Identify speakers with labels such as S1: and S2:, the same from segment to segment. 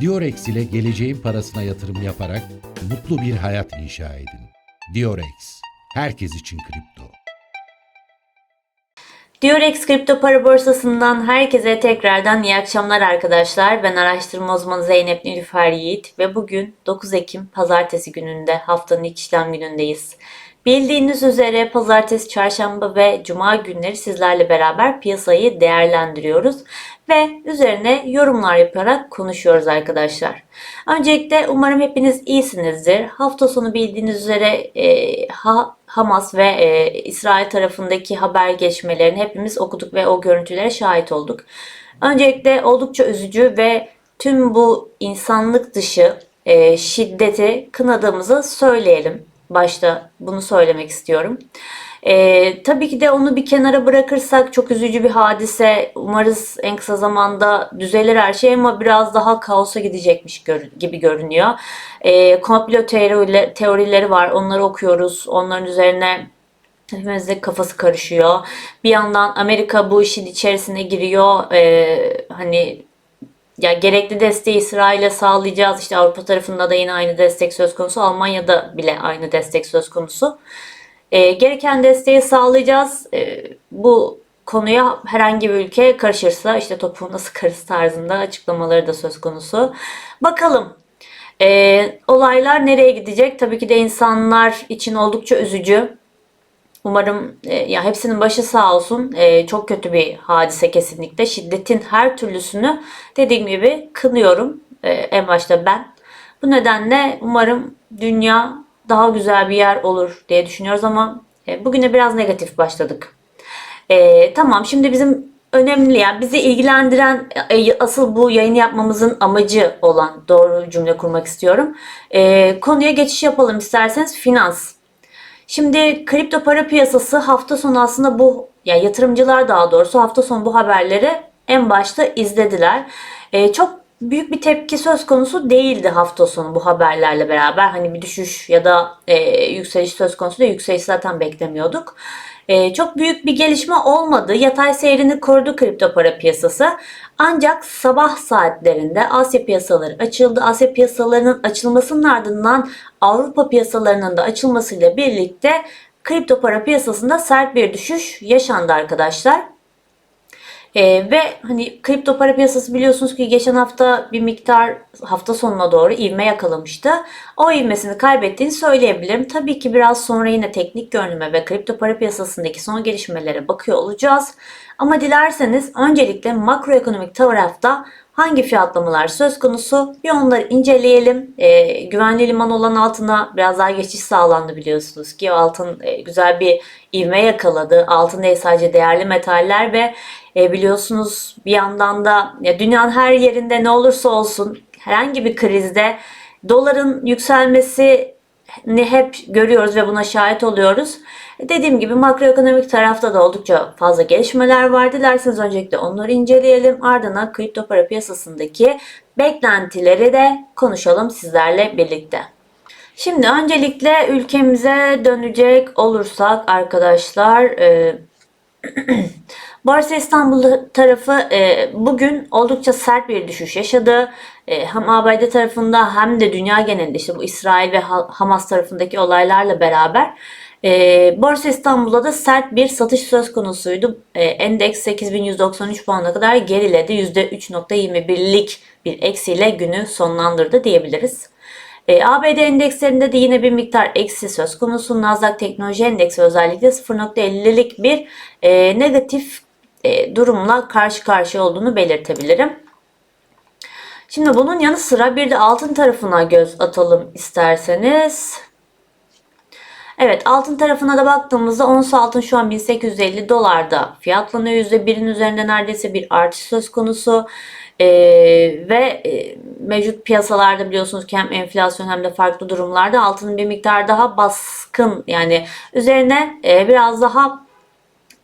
S1: Diorex ile geleceğin parasına yatırım yaparak mutlu bir hayat inşa edin. Diorex, herkes için kripto.
S2: Durex Kripto Para Borsası'ndan herkese tekrardan iyi akşamlar arkadaşlar. Ben araştırma uzmanı Zeynep Nilüfer Yiğit ve bugün 9 Ekim Pazartesi gününde haftanın ilk işlem günündeyiz. Bildiğiniz üzere pazartesi, çarşamba ve cuma günleri sizlerle beraber piyasayı değerlendiriyoruz ve üzerine yorumlar yaparak konuşuyoruz arkadaşlar. Öncelikle umarım hepiniz iyisinizdir. Hafta sonu bildiğiniz üzere e, ha, Hamas ve e, İsrail tarafındaki haber geçmelerini hepimiz okuduk ve o görüntülere şahit olduk. Öncelikle oldukça üzücü ve tüm bu insanlık dışı e, şiddeti kınadığımızı söyleyelim. Başta bunu söylemek istiyorum. Ee, tabii ki de onu bir kenara bırakırsak çok üzücü bir hadise. Umarız en kısa zamanda düzelir her şey ama biraz daha kaosa gidecekmiş gör- gibi görünüyor. Ee, komplo teori- teorileri var. Onları okuyoruz. Onların üzerine Hepimizin kafası karışıyor. Bir yandan Amerika bu işin içerisine giriyor. Ee, hani ya gerekli desteği İsrail'e sağlayacağız. İşte Avrupa tarafında da yine aynı destek söz konusu. Almanya'da bile aynı destek söz konusu. Ee, gereken desteği sağlayacağız. Ee, bu konuya herhangi bir ülke karışırsa işte topuğu nasıl karız tarzında açıklamaları da söz konusu. Bakalım ee, olaylar nereye gidecek? Tabii ki de insanlar için oldukça üzücü. Umarım e, ya hepsinin başı sağ olsun. E, çok kötü bir hadise kesinlikle. Şiddetin her türlüsünü dediğim gibi kınıyorum. E, en başta ben. Bu nedenle umarım dünya daha güzel bir yer olur diye düşünüyoruz ama e, bugüne biraz negatif başladık. E, tamam şimdi bizim önemli yani bizi ilgilendiren e, asıl bu yayını yapmamızın amacı olan doğru cümle kurmak istiyorum. E, konuya geçiş yapalım isterseniz finans. Şimdi kripto para piyasası hafta sonu aslında bu yani yatırımcılar daha doğrusu hafta sonu bu haberleri en başta izlediler. Ee, çok büyük bir tepki söz konusu değildi hafta sonu bu haberlerle beraber. Hani bir düşüş ya da e, yükseliş söz konusu değil. Yükseliş zaten beklemiyorduk. Ee, çok büyük bir gelişme olmadı. Yatay seyrini korudu kripto para piyasası. Ancak sabah saatlerinde Asya piyasaları açıldı. Asya piyasalarının açılmasının ardından Avrupa piyasalarının da açılmasıyla birlikte kripto para piyasasında sert bir düşüş yaşandı arkadaşlar. Ee, ve hani kripto para piyasası biliyorsunuz ki geçen hafta bir miktar hafta sonuna doğru ivme yakalamıştı. O ivmesini kaybettiğini söyleyebilirim. Tabii ki biraz sonra yine teknik görünüme ve kripto para piyasasındaki son gelişmelere bakıyor olacağız. Ama dilerseniz öncelikle makroekonomik tarafta hangi fiyatlamalar söz konusu bir onları inceleyelim. E, güvenli liman olan altına biraz daha geçiş sağlandı biliyorsunuz ki altın e, güzel bir ivme yakaladı. Altın değil sadece değerli metaller ve e, biliyorsunuz bir yandan da ya dünyanın her yerinde ne olursa olsun herhangi bir krizde doların yükselmesi ne hep görüyoruz ve buna şahit oluyoruz. Dediğim gibi makroekonomik tarafta da oldukça fazla gelişmeler var. Dilerseniz öncelikle onları inceleyelim. Ardından kripto para piyasasındaki beklentileri de konuşalım sizlerle birlikte. Şimdi öncelikle ülkemize dönecek olursak arkadaşlar e, Borsa İstanbul tarafı e, bugün oldukça sert bir düşüş yaşadı. E, hem ABD tarafında hem de dünya genelinde işte bu İsrail ve Hamas tarafındaki olaylarla beraber e, Borsa İstanbul'da da sert bir satış söz konusuydu. E, endeks 8193 puana kadar geriledi. %3.21'lik bir eksiyle günü sonlandırdı diyebiliriz. E, ABD endekslerinde de yine bir miktar eksi söz konusu. Nasdaq Teknoloji Endeksi özellikle 0.50'lik bir e, negatif e, durumla karşı karşıya olduğunu belirtebilirim. Şimdi bunun yanı sıra bir de altın tarafına göz atalım isterseniz. Evet altın tarafına da baktığımızda ons altın şu an 1850 dolarda fiyatlanıyor. %1'in üzerinde neredeyse bir artış söz konusu. Ee, ve e, mevcut piyasalarda biliyorsunuz ki hem enflasyon hem de farklı durumlarda altının bir miktar daha baskın yani üzerine e, biraz daha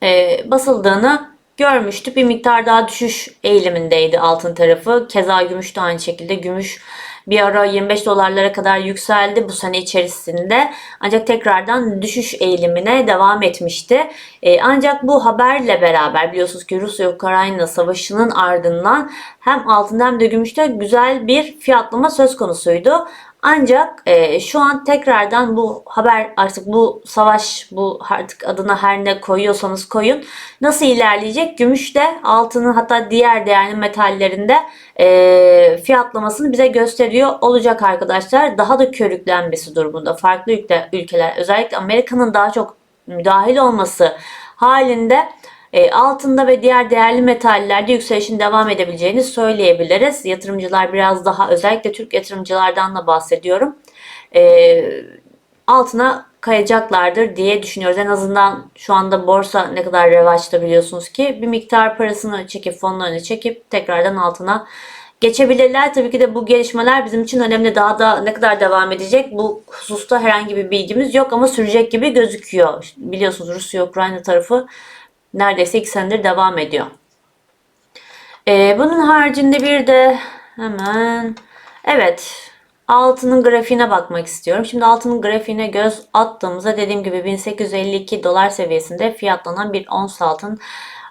S2: e, basıldığını görmüştük. Bir miktar daha düşüş eğilimindeydi altın tarafı. Keza gümüş de aynı şekilde. Gümüş bir ara 25 dolarlara kadar yükseldi bu sene içerisinde. Ancak tekrardan düşüş eğilimine devam etmişti. Ee, ancak bu haberle beraber biliyorsunuz ki Rusya-Ukrayna savaşının ardından hem altında hem de gümüşte güzel bir fiyatlama söz konusuydu. Ancak e, şu an tekrardan bu haber artık bu savaş bu artık adına her ne koyuyorsanız koyun nasıl ilerleyecek? Gümüşte altının hatta diğer değerli metallerinde e, fiyatlamasını bize gösteriyor olacak arkadaşlar. Daha da körüklenmesi durumunda farklı ülke, ülkeler özellikle Amerika'nın daha çok müdahil olması halinde e, altında ve diğer değerli metallerde yükselişin devam edebileceğini söyleyebiliriz. Yatırımcılar biraz daha özellikle Türk yatırımcılardan da bahsediyorum. E, altına kayacaklardır diye düşünüyoruz. En azından şu anda borsa ne kadar revaçta biliyorsunuz ki bir miktar parasını çekip fonlarını çekip tekrardan altına geçebilirler. Tabii ki de bu gelişmeler bizim için önemli. Daha da ne kadar devam edecek bu hususta herhangi bir bilgimiz yok ama sürecek gibi gözüküyor. Biliyorsunuz Rusya-Ukrayna tarafı neredeyse 2 senedir devam ediyor. Ee, bunun haricinde bir de hemen evet altının grafiğine bakmak istiyorum. Şimdi altının grafiğine göz attığımızda dediğim gibi 1852 dolar seviyesinde fiyatlanan bir ons altın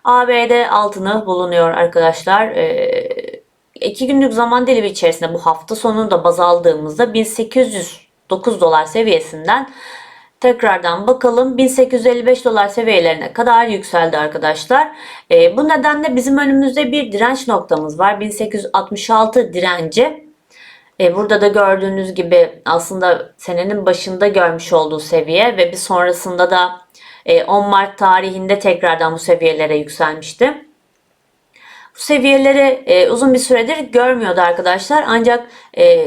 S2: ABD altını bulunuyor arkadaşlar. Ee, iki günlük zaman dilimi içerisinde bu hafta sonunu da baz aldığımızda 1809 dolar seviyesinden Tekrardan bakalım 1855 dolar seviyelerine kadar yükseldi arkadaşlar. E, bu nedenle bizim önümüzde bir direnç noktamız var. 1866 direnci. E, burada da gördüğünüz gibi aslında senenin başında görmüş olduğu seviye ve bir sonrasında da e, 10 Mart tarihinde tekrardan bu seviyelere yükselmişti. Seviyeleri e, uzun bir süredir görmüyordu arkadaşlar. Ancak e,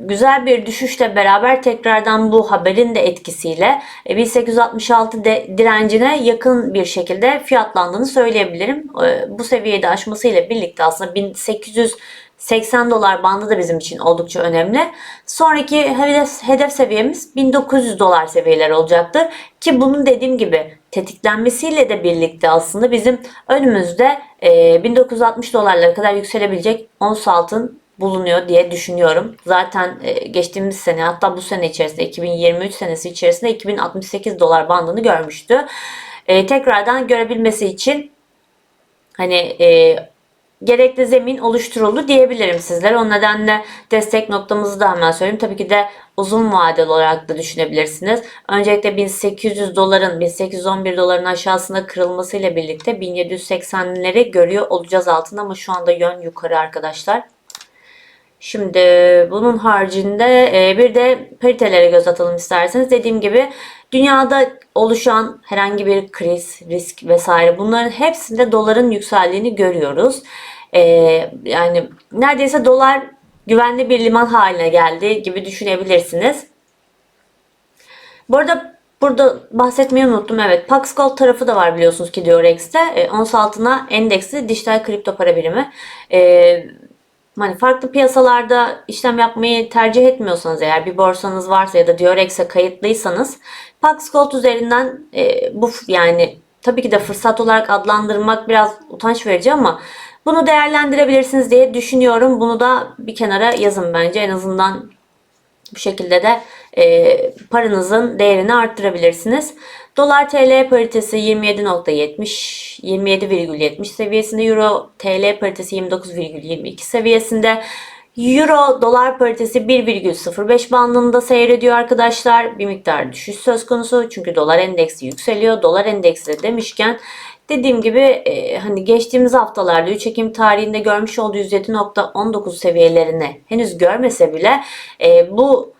S2: güzel bir düşüşle beraber tekrardan bu haberin de etkisiyle e, 1866 de, direncine yakın bir şekilde fiyatlandığını söyleyebilirim. E, bu seviyeyi de aşmasıyla birlikte aslında 1800 80 dolar bandı da bizim için oldukça önemli. Sonraki hedef, hedef seviyemiz 1900 dolar seviyeler olacaktır. Ki bunun dediğim gibi tetiklenmesiyle de birlikte aslında bizim önümüzde e, 1960 dolarlara kadar yükselebilecek ons altın bulunuyor diye düşünüyorum. Zaten e, geçtiğimiz sene hatta bu sene içerisinde 2023 senesi içerisinde 2068 dolar bandını görmüştü. E, tekrardan görebilmesi için hani e, gerekli zemin oluşturuldu diyebilirim sizlere. O nedenle destek noktamızı da hemen söyleyeyim. Tabii ki de uzun vadeli olarak da düşünebilirsiniz. Öncelikle 1800 doların 1811 doların aşağısına kırılmasıyla birlikte 1780'leri görüyor olacağız altında ama şu anda yön yukarı arkadaşlar. Şimdi bunun haricinde e, bir de paritelere göz atalım isterseniz. Dediğim gibi dünyada oluşan herhangi bir kriz, risk vesaire bunların hepsinde doların yükseldiğini görüyoruz. E, yani neredeyse dolar güvenli bir liman haline geldi gibi düşünebilirsiniz. Bu arada burada bahsetmeyi unuttum. Evet Pax Gold tarafı da var biliyorsunuz ki Diorex'te. E, ons altına endeksli dijital kripto para birimi. E, hani farklı piyasalarda işlem yapmayı tercih etmiyorsanız eğer bir borsanız varsa ya da Diorex'e kayıtlıysanız Pax Gold üzerinden e, bu yani tabii ki de fırsat olarak adlandırmak biraz utanç verici ama bunu değerlendirebilirsiniz diye düşünüyorum. Bunu da bir kenara yazın bence. En azından bu şekilde de e, paranızın değerini arttırabilirsiniz. Dolar TL paritesi 27.70 27,70 seviyesinde. Euro TL paritesi 29,22 seviyesinde. Euro dolar paritesi 1,05 bandında seyrediyor arkadaşlar. Bir miktar düşüş söz konusu. Çünkü dolar endeksi yükseliyor. Dolar endeksi demişken dediğim gibi e, hani geçtiğimiz haftalarda 3 Ekim tarihinde görmüş olduğu 107.19 seviyelerini henüz görmese bile e, bu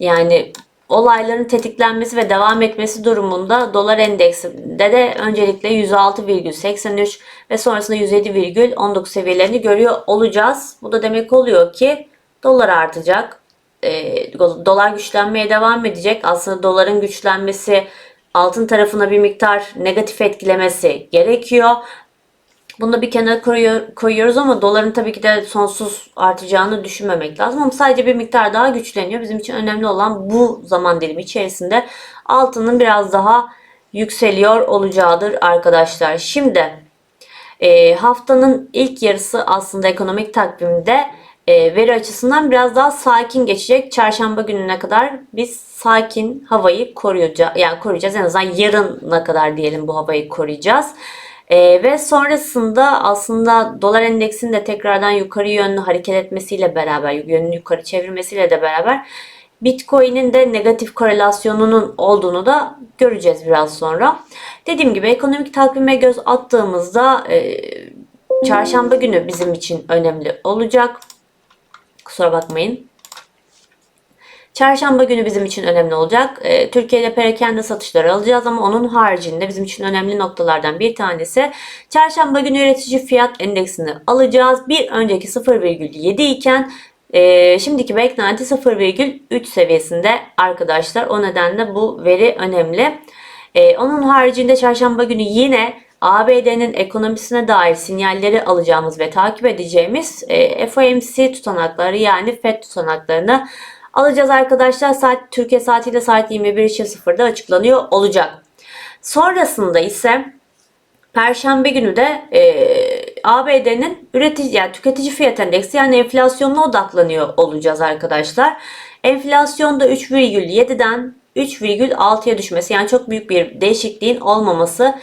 S2: yani olayların tetiklenmesi ve devam etmesi durumunda dolar endeksinde de öncelikle 106,83 ve sonrasında 107,19 seviyelerini görüyor olacağız. Bu da demek oluyor ki dolar artacak. E, dolar güçlenmeye devam edecek. Aslında doların güçlenmesi altın tarafına bir miktar negatif etkilemesi gerekiyor. Bunu da bir kenara koyuyor, koyuyoruz ama doların tabii ki de sonsuz artacağını düşünmemek lazım. Ama sadece bir miktar daha güçleniyor. Bizim için önemli olan bu zaman dilimi içerisinde altının biraz daha yükseliyor olacağıdır arkadaşlar. Şimdi E, haftanın ilk yarısı aslında ekonomik takvimde veri açısından biraz daha sakin geçecek. Çarşamba gününe kadar biz sakin havayı koruyacağız. Yani koruyacağız en azından yarına kadar diyelim bu havayı koruyacağız. E, ve sonrasında aslında dolar endeksinin de tekrardan yukarı yönlü hareket etmesiyle beraber, yönünü yukarı çevirmesiyle de beraber Bitcoin'in de negatif korelasyonunun olduğunu da göreceğiz biraz sonra. Dediğim gibi ekonomik takvime göz attığımızda e, çarşamba günü bizim için önemli olacak. Kusura bakmayın. Çarşamba günü bizim için önemli olacak. E, Türkiye'de perakende satışları alacağız ama onun haricinde bizim için önemli noktalardan bir tanesi çarşamba günü üretici fiyat endeksini alacağız. Bir önceki 0,7 iken e, şimdiki beklenti 0,3 seviyesinde arkadaşlar. O nedenle bu veri önemli. E, onun haricinde çarşamba günü yine ABD'nin ekonomisine dair sinyalleri alacağımız ve takip edeceğimiz e, FOMC tutanakları yani FED tutanaklarını alacağız arkadaşlar. Saat Türkiye saatiyle saat 21.00'da açıklanıyor olacak. Sonrasında ise Perşembe günü de e, ABD'nin üretici yani tüketici fiyat endeksi yani enflasyonuna odaklanıyor olacağız arkadaşlar. Enflasyonda 3,7'den 3,6'ya düşmesi yani çok büyük bir değişikliğin olmaması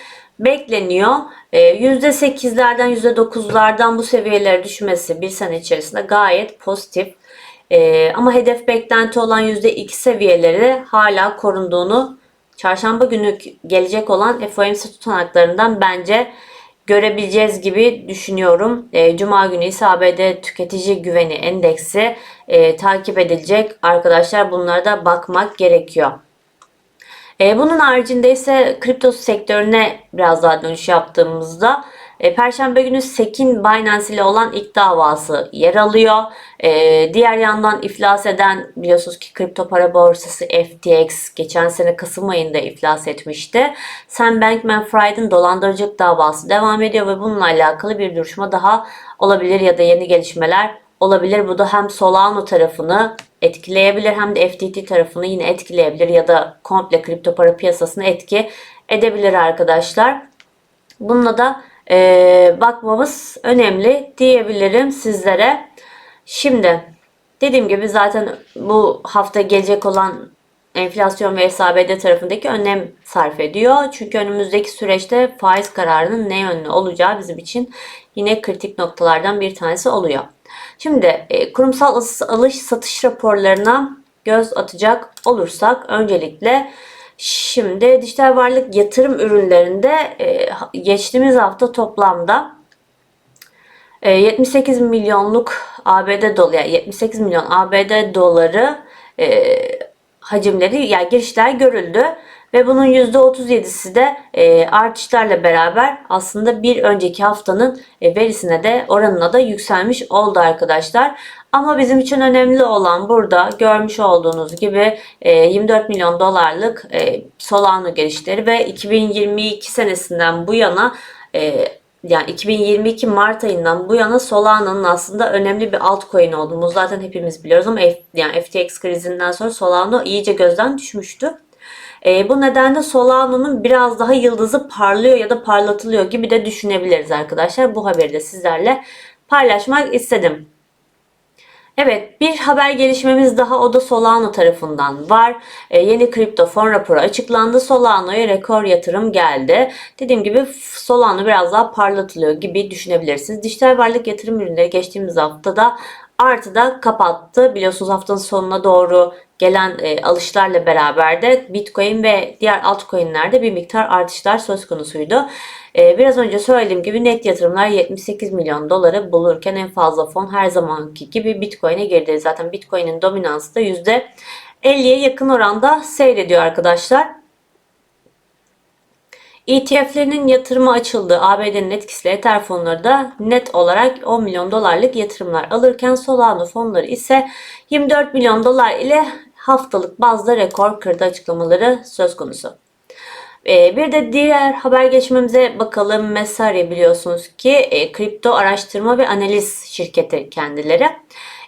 S2: bekleniyor. E, %8'lerden %9'lardan bu seviyelere düşmesi bir sene içerisinde gayet pozitif. E, ama hedef beklenti olan %2 seviyeleri hala korunduğunu çarşamba günü gelecek olan FOMC tutanaklarından bence görebileceğiz gibi düşünüyorum. E, Cuma günü ise ABD tüketici güveni endeksi e, takip edilecek. Arkadaşlar bunlara da bakmak gerekiyor. E, bunun haricinde ise kripto sektörüne biraz daha dönüş yaptığımızda e, Perşembe günü Sekin Binance ile olan ilk davası yer alıyor. E, diğer yandan iflas eden biliyorsunuz ki kripto para borsası FTX geçen sene Kasım ayında iflas etmişti. Sam Bankman-Fried'in dolandırıcılık davası devam ediyor ve bununla alakalı bir duruşma daha olabilir ya da yeni gelişmeler olabilir. Bu da hem Solano tarafını etkileyebilir hem de FTT tarafını yine etkileyebilir ya da komple kripto para piyasasını etki edebilir arkadaşlar. Bununla da e, bakmamız önemli diyebilirim sizlere. Şimdi dediğim gibi zaten bu hafta gelecek olan enflasyon ve SABD tarafındaki önem sarf ediyor. Çünkü önümüzdeki süreçte faiz kararının ne yönlü olacağı bizim için yine kritik noktalardan bir tanesi oluyor. Şimdi e, kurumsal alış satış raporlarına göz atacak olursak öncelikle şimdi dijital varlık yatırım ürünlerinde e, geçtiğimiz hafta toplamda e, 78 milyonluk ABD doları yani 78 milyon ABD doları e, hacimleri yani girişler görüldü ve bunun %37'si de e, artışlarla beraber aslında bir önceki haftanın e, verisine de oranına da yükselmiş oldu arkadaşlar. Ama bizim için önemli olan burada görmüş olduğunuz gibi e, 24 milyon dolarlık e, Solano girişleri ve 2022 senesinden bu yana e, yani 2022 Mart ayından bu yana Solano'nun aslında önemli bir altcoin olduğunu zaten hepimiz biliyoruz ama yani FTX krizinden sonra Solano iyice gözden düşmüştü. E, bu nedenle Solano'nun biraz daha yıldızı parlıyor ya da parlatılıyor gibi de düşünebiliriz arkadaşlar. Bu haberi de sizlerle paylaşmak istedim. Evet bir haber gelişmemiz daha o da Solano tarafından var. E, yeni kripto fon raporu açıklandı. Solano'ya rekor yatırım geldi. Dediğim gibi Solano biraz daha parlatılıyor gibi düşünebilirsiniz. Dijital varlık yatırım ürünleri geçtiğimiz haftada artıda kapattı. Biliyorsunuz haftanın sonuna doğru gelen e, alışlarla beraber de Bitcoin ve diğer altcoin'lerde bir miktar artışlar söz konusuydu. E, biraz önce söylediğim gibi net yatırımlar 78 milyon doları bulurken en fazla fon her zamanki gibi Bitcoin'e girdi. Zaten Bitcoin'in dominansı da %50'ye yakın oranda seyrediyor arkadaşlar. ETF'lerinin yatırımı açıldı. ABD'nin etkisiyle Ether fonları da net olarak 10 milyon dolarlık yatırımlar alırken Solano fonları ise 24 milyon dolar ile haftalık bazda rekor kırdı açıklamaları söz konusu. Ee, bir de diğer haber geçmemize bakalım. Mesari biliyorsunuz ki e, kripto araştırma ve analiz şirketi kendileri.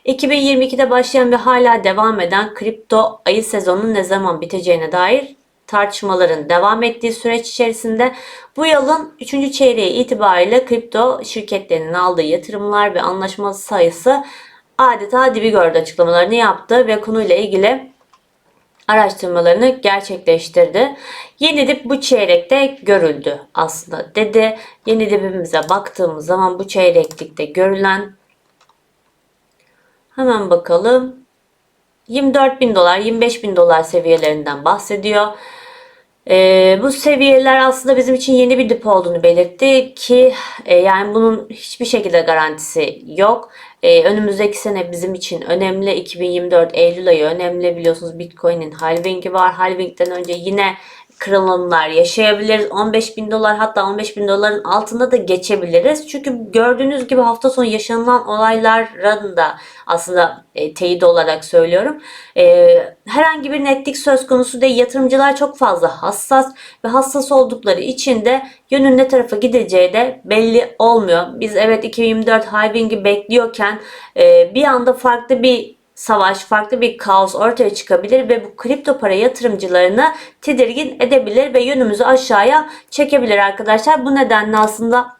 S2: 2022'de başlayan ve hala devam eden kripto ayı sezonunun ne zaman biteceğine dair tartışmaların devam ettiği süreç içerisinde bu yılın 3. çeyreği itibariyle kripto şirketlerinin aldığı yatırımlar ve anlaşma sayısı adeta dibi gördü açıklamalarını yaptı ve konuyla ilgili araştırmalarını gerçekleştirdi. Yeni dip bu çeyrekte görüldü aslında dedi. Yeni dibimize baktığımız zaman bu çeyreklikte görülen hemen bakalım 24 bin dolar 25 bin dolar seviyelerinden bahsediyor. Ee, bu seviyeler aslında bizim için yeni bir dip olduğunu belirtti ki e, yani bunun hiçbir şekilde garantisi yok. Ee, önümüzdeki sene bizim için önemli. 2024 Eylül ayı önemli. Biliyorsunuz Bitcoin'in halvingi var. Halvingden önce yine kırılımlar yaşayabiliriz. 15 bin dolar hatta 15 bin doların altında da geçebiliriz. Çünkü gördüğünüz gibi hafta sonu yaşanılan olayların da aslında e, teyit olarak söylüyorum. E, herhangi bir netlik söz konusu değil. Yatırımcılar çok fazla hassas ve hassas oldukları için de yönün ne tarafa gideceği de belli olmuyor. Biz evet 2024 halvingi bekliyorken e, bir anda farklı bir savaş, farklı bir kaos ortaya çıkabilir ve bu kripto para yatırımcılarını tedirgin edebilir ve yönümüzü aşağıya çekebilir arkadaşlar. Bu nedenle aslında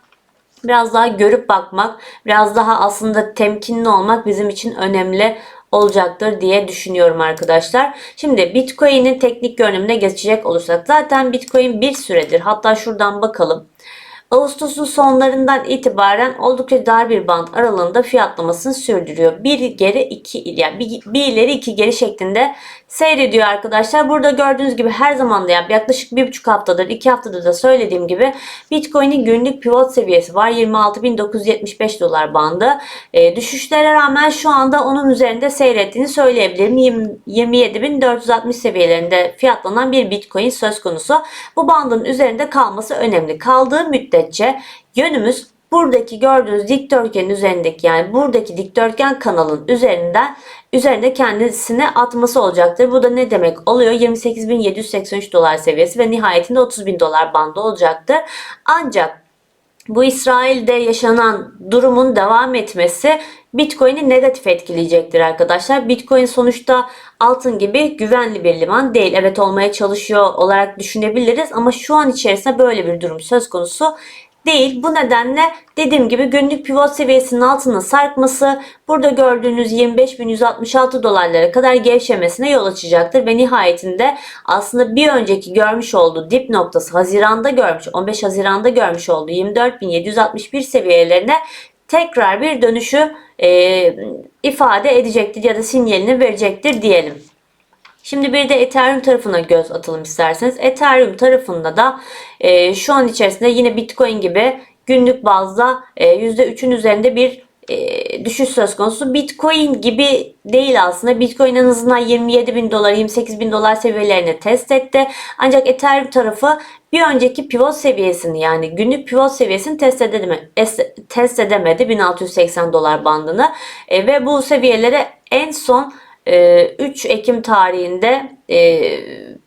S2: biraz daha görüp bakmak, biraz daha aslında temkinli olmak bizim için önemli olacaktır diye düşünüyorum arkadaşlar. Şimdi Bitcoin'in teknik görünümüne geçecek olursak zaten Bitcoin bir süredir hatta şuradan bakalım. Ağustos'un sonlarından itibaren oldukça dar bir band aralığında fiyatlamasını sürdürüyor. Bir geri iki yani bir, bir ileri iki geri şeklinde seyrediyor arkadaşlar. Burada gördüğünüz gibi her zaman da yani yaklaşık bir buçuk haftadır iki haftadır da söylediğim gibi Bitcoin'in günlük pivot seviyesi var. 26.975 dolar bandı. E, düşüşlere rağmen şu anda onun üzerinde seyrettiğini söyleyebilirim. 27.460 seviyelerinde fiyatlanan bir Bitcoin söz konusu. Bu bandın üzerinde kalması önemli. Kaldığı müddetçe yönümüz buradaki gördüğünüz dikdörtgenin üzerindeki yani buradaki dikdörtgen kanalın üzerinden üzerinde kendisine atması olacaktır. Bu da ne demek oluyor? 28.783 dolar seviyesi ve nihayetinde 30.000 dolar bandı olacaktır. Ancak bu İsrail'de yaşanan durumun devam etmesi Bitcoin'i negatif etkileyecektir arkadaşlar. Bitcoin sonuçta altın gibi güvenli bir liman değil. Evet olmaya çalışıyor olarak düşünebiliriz ama şu an içerisinde böyle bir durum söz konusu değil. Bu nedenle dediğim gibi günlük pivot seviyesinin altına sarkması burada gördüğünüz 25.166 dolarlara kadar gevşemesine yol açacaktır ve nihayetinde aslında bir önceki görmüş olduğu dip noktası Haziran'da görmüş 15 Haziran'da görmüş olduğu 24.761 seviyelerine tekrar bir dönüşü e, ifade edecektir ya da sinyalini verecektir diyelim. Şimdi bir de Ethereum tarafına göz atalım isterseniz. Ethereum tarafında da e, şu an içerisinde yine Bitcoin gibi günlük bazda e, %3'ün üzerinde bir e, düşüş söz konusu. Bitcoin gibi değil aslında. Bitcoin en azından 27 bin dolar, 28 bin dolar seviyelerini test etti. Ancak Ethereum tarafı bir önceki pivot seviyesini yani günlük pivot seviyesini test edemedi, test edemedi 1680 dolar bandını. E, ve bu seviyelere en son 3 Ekim tarihinde e,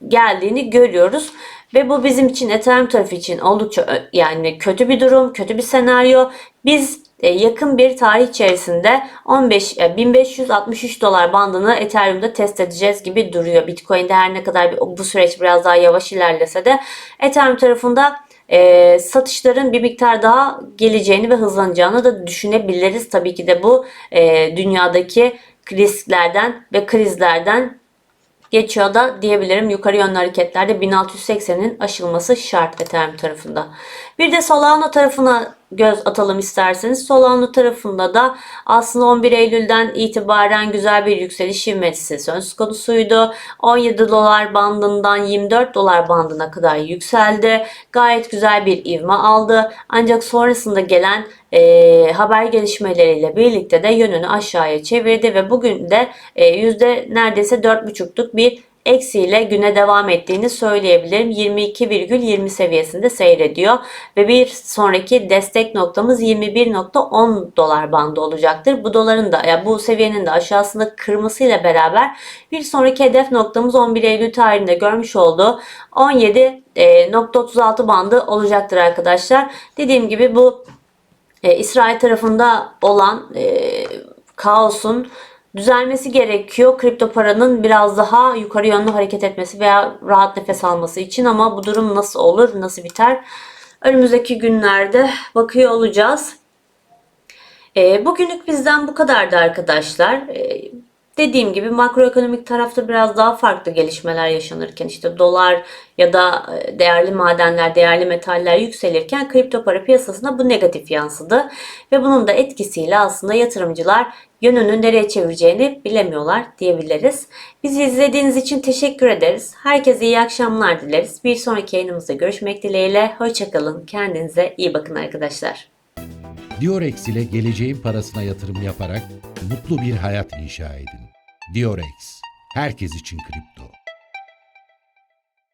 S2: geldiğini görüyoruz. Ve bu bizim için Ethereum tarafı için oldukça yani kötü bir durum, kötü bir senaryo. Biz e, yakın bir tarih içerisinde 15 1563 dolar bandını Ethereum'da test edeceğiz gibi duruyor. Bitcoin'de her ne kadar bu süreç biraz daha yavaş ilerlese de Ethereum tarafında e, satışların bir miktar daha geleceğini ve hızlanacağını da düşünebiliriz. Tabii ki de bu e, dünyadaki risklerden ve krizlerden geçiyor da diyebilirim. Yukarı yönlü hareketlerde 1680'in aşılması şart Ethereum tarafında. Bir de Solana tarafına göz atalım isterseniz. Solana tarafında da aslında 11 Eylül'den itibaren güzel bir yükseliş ivmesi söz konusuydu. 17 dolar bandından 24 dolar bandına kadar yükseldi. Gayet güzel bir ivme aldı. Ancak sonrasında gelen e, haber gelişmeleriyle birlikte de yönünü aşağıya çevirdi ve bugün de e, yüzde neredeyse 4,5'luk bir eksiyle güne devam ettiğini söyleyebilirim. 22,20 seviyesinde seyrediyor ve bir sonraki destek noktamız 21.10 dolar bandı olacaktır. Bu doların da yani bu seviyenin de aşağısında kırmasıyla beraber bir sonraki hedef noktamız 11 Eylül tarihinde görmüş olduğu 17.36 e, bandı olacaktır arkadaşlar. Dediğim gibi bu e, İsrail tarafında olan e, kaosun düzelmesi gerekiyor. Kripto paranın biraz daha yukarı yönlü hareket etmesi veya rahat nefes alması için ama bu durum nasıl olur, nasıl biter? Önümüzdeki günlerde bakıyor olacağız. E, bugünlük bizden bu kadardı arkadaşlar. E, dediğim gibi makroekonomik tarafta biraz daha farklı gelişmeler yaşanırken işte dolar ya da e, değerli madenler, değerli metaller yükselirken kripto para piyasasına bu negatif yansıdı. Ve bunun da etkisiyle aslında yatırımcılar yönünü nereye çevireceğini bilemiyorlar diyebiliriz. Bizi izlediğiniz için teşekkür ederiz. Herkese iyi akşamlar dileriz. Bir sonraki yayınımızda görüşmek dileğiyle. Hoşçakalın. Kendinize iyi bakın arkadaşlar.
S1: Diorex ile geleceğin parasına yatırım yaparak mutlu bir hayat inşa edin. Diorex, herkes için kripto.